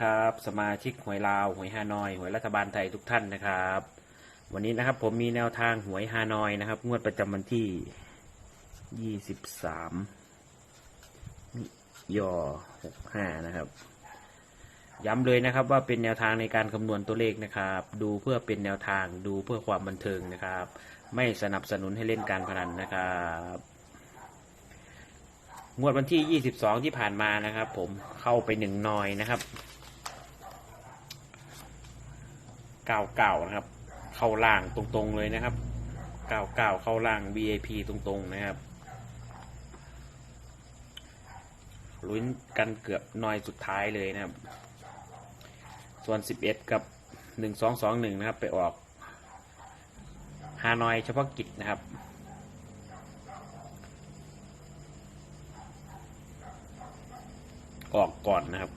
สดีครับ สมาชิกหวยลาวหวยฮานอยหวยรัฐบาลไทยทุกท่านนะครับ วันนี้นะครับผมมีแนวทางหวยฮานอยนะครับ งวดประจำวันที่ 23ยอ65นะครับ ย้ำเลยนะครับว่าเป็นแนวทางในการคำนวณตัวเลขนะครับ ดูเพื่อเป็นแนวทางดูเพื่อความบันเทิงนะครับ ไม่สนับสนุนให้เล่นการพนันนะครับงวดวันที่ 22 ที่ผ่านมานะครับ ผมเข้าไปหนึ่งนอยนะครับ 99นะครับ เข้าล่างตรงๆเลยนะครับ99เก่าเข้าล่าง VIP ตรงๆนะครับลุ้นกันเกือบนอยสุดท้ายเลยนะครับ ส่วน 11 กับ 1221 นะครับ ไปออกฮานอยเฉพาะกิจนะครับ ออกก่อนนะครับ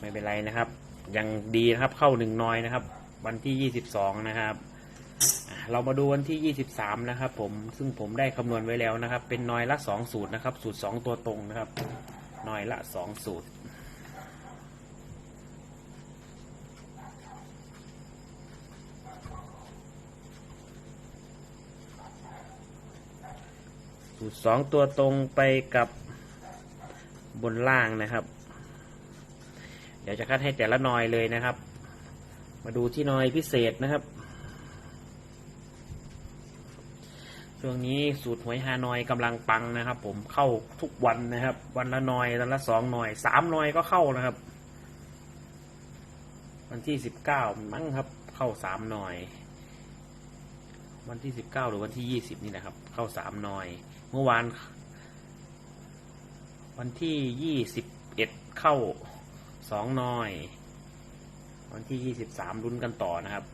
ไม่เป็นไรนะครับ ยังดีนะครับเข้าหนึ่งน้อยนะครับ วันที่ยี่สิบสองนะครับ เรามาดูวันที่ยี่สิบสามนะครับ ผมซึ่งผมได้คำนวณไว้แล้วนะครับ เป็นน้อยละสองสูตรนะครับ สูตรสองตัวตรงนะครับน้อยละสองสูตรสูตรสองตัวตรงไปกับบนล่างนะครับ ดี๋ยวจะคัดให้แต่ละนอยเลยนะครับ มาดูที่นอยพิเศษนะครับ ช่วงนี้สูตรหวยฮานอยกำลังปังนะครับ ผมเข้าทุกวันนะครับ วันละนอยวันละสองนอยสามนอยก็เข้านะครับ วันที่สิบเก้ามั้งครับ เข้าสามนอยวันที่สิบเก้าหรือวันที่ยี่สิบนี่นะครับ เข้าสามนอย เมื่อวาน วันที่ยี่สิบเอ็ดเข้า สองนอย วันที่ยี่สิบสามลุ้นกันต่อนะครับ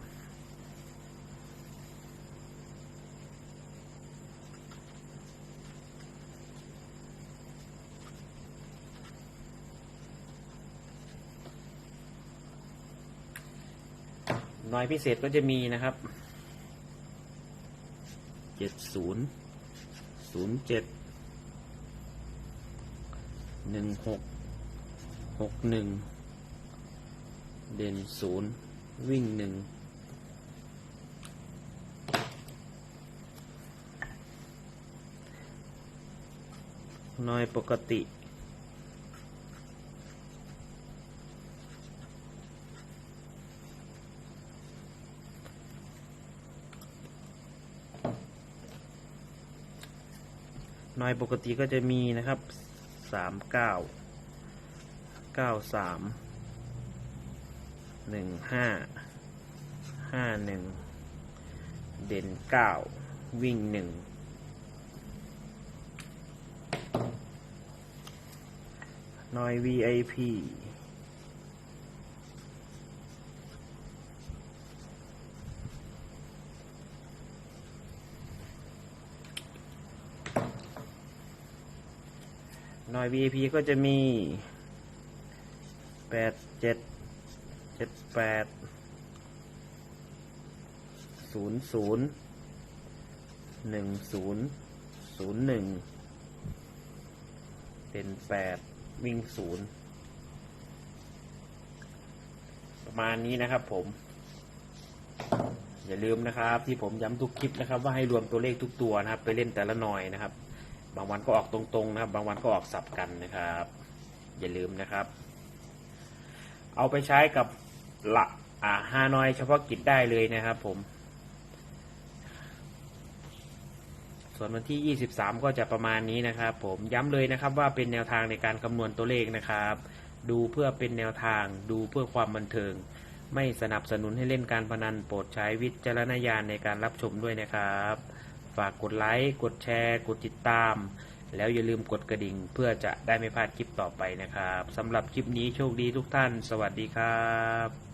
น้อยพิเศษก็จะมีนะครับเจ็ดศูนย์ศูนย์เจ็ดหนึ่งหก หกหนึ่งเด่นศูนย์วิ่งหนึ่งน้อยปกติ น้อยปกติก็จะมีนะครับสามเก้า เก้าสามหนึ่งห้าห้าหนึ่งเด่นเก้าวิ่งหนึ่งน้อย VIP นอย VIP ก็จะมี ปดเจ็ดเจ็ดแปดศูนย์ศูนย์หนึ่งศูนย์ศูนย์หนึ่งเป็นแปดวิ่งศูนย์ประมาณนี้นะครับผม อย่าลืมนะครับ ที่ผมย้ำทุกคลิปนะครับ ว่าให้รวมตัวเลขทุกตัวนะครับ ไปเล่นแต่ละหน่อยนะครับ บางวันก็ออกตรงๆนะครับ บางวันก็ออกสับกันนะครับ อย่าลืมนะครับ เอาไปใช้กับละอ่าฮานอยเฉพาะกิจได้เลยนะครับผม ส่วนวันที่ 23 ก็จะประมาณนี้นะครับ ผมย้ำเลยนะครับว่าเป็นแนวทางในการคำนวณตัวเลขนะครับ ดูเพื่อเป็นแนวทาง ดูเพื่อความบันเทิง ไม่สนับสนุนให้เล่นการพนันโปรดใช้วิจารณญาณในการรับชมด้วยนะครับ ฝากกดไลค์ กดแชร์ กดติดตาม แล้วอย่าลืมกดกระดิ่งเพื่อจะได้ไม่พลาดคลิปต่อไปนะครับสำหรับคลิปนี้โชคดีทุกท่าน สวัสดีครับ